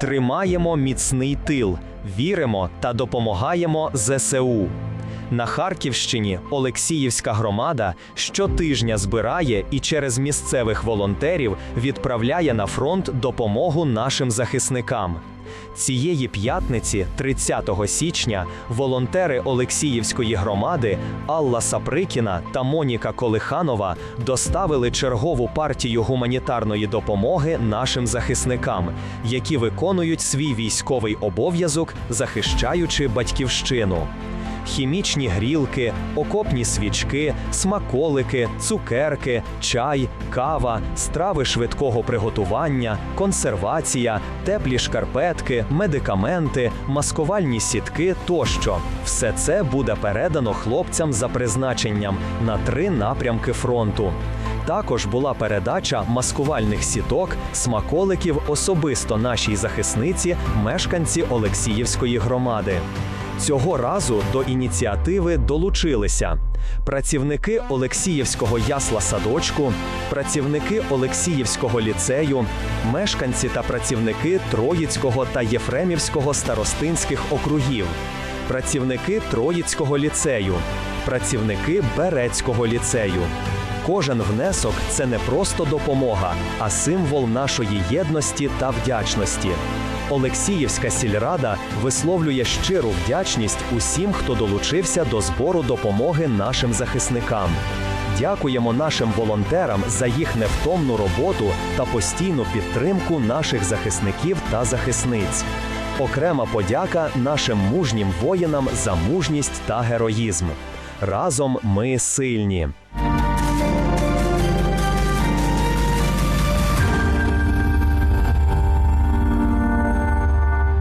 Тримаємо міцний тил, віримо та допомагаємо ЗСУ. На Харківщині Олексіївська громада щотижня збирає і через місцевих волонтерів відправляє на фронт допомогу нашим захисникам. Цієї п'ятниці, 30 січня, волонтери Олексіївської громади Алла Саприкіна та Моніка Колиханова доставили чергову партію гуманітарної допомоги нашим захисникам, які виконують свій військовий обов'язок, захищаючи батьківщину. Хімічні грілки, окопні свічки, смаколики, цукерки, чай, кава, страви швидкого приготування, консервація, теплі шкарпетки, медикаменти, маскувальні сітки тощо. Все це буде передано хлопцям за призначенням на три напрямки фронту. Також була передача маскувальних сіток, смаколиків особисто нашій захисниці, мешканці Олексіївської громади. Цього разу до ініціативи долучилися працівники Олексіївського ясла садочку, працівники Олексіївського ліцею, мешканці та працівники Троїцького та Єфремівського старостинських округів, працівники Троїцького ліцею, працівники Берецького ліцею. Кожен внесок це не просто допомога, а символ нашої єдності та вдячності. Олексіївська сільрада висловлює щиру вдячність усім, хто долучився до збору допомоги нашим захисникам. Дякуємо нашим волонтерам за їх невтомну роботу та постійну підтримку наших захисників та захисниць. Окрема подяка нашим мужнім воїнам за мужність та героїзм. Разом ми сильні.